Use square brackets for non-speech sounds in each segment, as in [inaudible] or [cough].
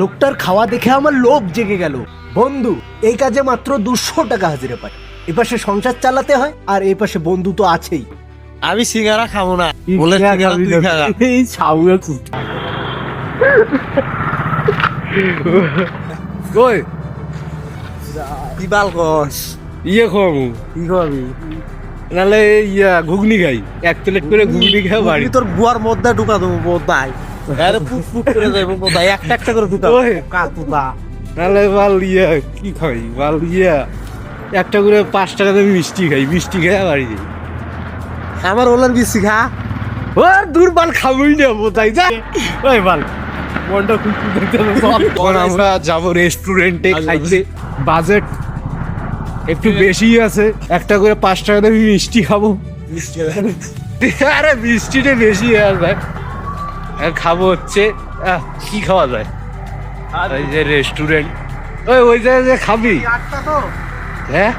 লোকটার খাওয়া দেখে আমার লোভ জেগে গেল। বন্ধু এই কাজে মাত্র দুশো টাকা হাজিরে পায়। এপাশে সংসার চালাতে হয় আর এই পাশে বন্ধু তো আছেই। আমি সিঙ্গারা খাব না। বলে সিঙ্গারা তুই এই ছাউয়া কুত কি বাল কস? ইয়ে খাব। কি খাবি? নাহলে ইয়া ঘুগনি খাই। এক প্লেট করে ঘুগনি খাই বাড়ি। তোর বুয়ার মধ্যে ঢুকা দেবো বোধাই আরে ফুট ফুট করে যাব বোধাই একটা একটা করে নাহলে বাল ইয়া কি খাই বাল ইয়া একটা করে পাঁচ টাকা দিয়ে মিষ্টি খাই মিষ্টি খাই বাড়ি যাই। আমার ওলার বিসি খা ও দূর বাল খাবোই না বোঝাই যা। ওই বাল মনটা খুব [laughs] আমরা যাব রেস্টুরেন্টে খাইতে। বাজেট একটু বেশি আছে। একটা করে পাঁচ টাকা দিয়ে মিষ্টি খাব। মিষ্টি আরে মিষ্টিটা বেশি আর খাব হচ্ছে কি খাওয়া যায়? ওই যে রেস্টুরেন্ট ওই ওই জায়গায় যে খাবি। হ্যাঁ?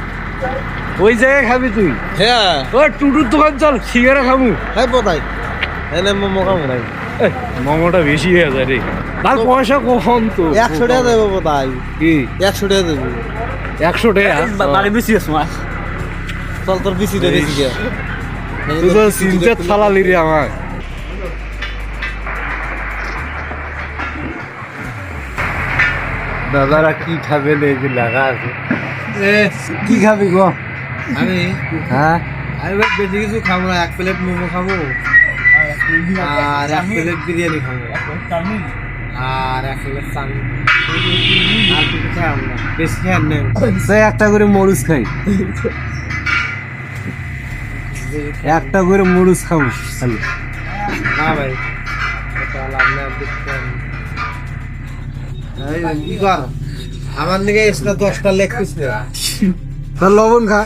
ওই জায়গায় খাবি তুই? হ্যাঁ। ও টুটুর দোকান চল সিঙ্গারা খাব হ্যাঁ বোধাই এনে মোমো খাব নাই মোমোটা বেশি হয়ে যায় রে। তার পয়সা কখন তো? একশো টাকা দেবো বোধাই কি? একশো টাকা দেবো। একশো টাকা? বাড়ি বেশি আছে মাছ চল তোর বেশি। টাকা বেশি তুই তো চিন্তা থালালি রে আমার দাদারা কি খাবেন এই যে লাগা আছে। কি খাবি গো? আমি? হ্যাঁ। আমি এবার বেশি কিছু খাব না এক প্লেট মোমো খাব। আর এক প্লেট বিরিয়ানি খাব। আর এক প্লেট চাউমিন। আর কিছু খাব বেশি খাই নেই একটা করে মরুচ খাই। একটা করে মরুচ খাব খালি। না ভাই লাভ নেই, দেখতে কি কর? আমার দিকে এক্সট্রা দশটা লেগ পিস তার লবণ খা।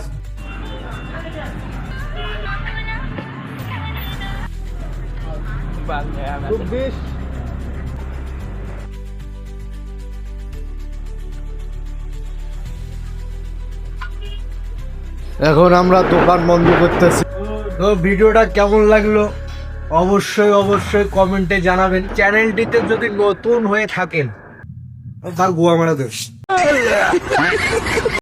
এখন আমরা দোকান বন্ধ করতেছি। তো ভিডিওটা কেমন লাগল? অবশ্যই অবশ্যই কমেন্টে জানাবেন। চ্যানেলটিতে যদি নতুন হয়ে থাকেন তার গোয়া মারা দেব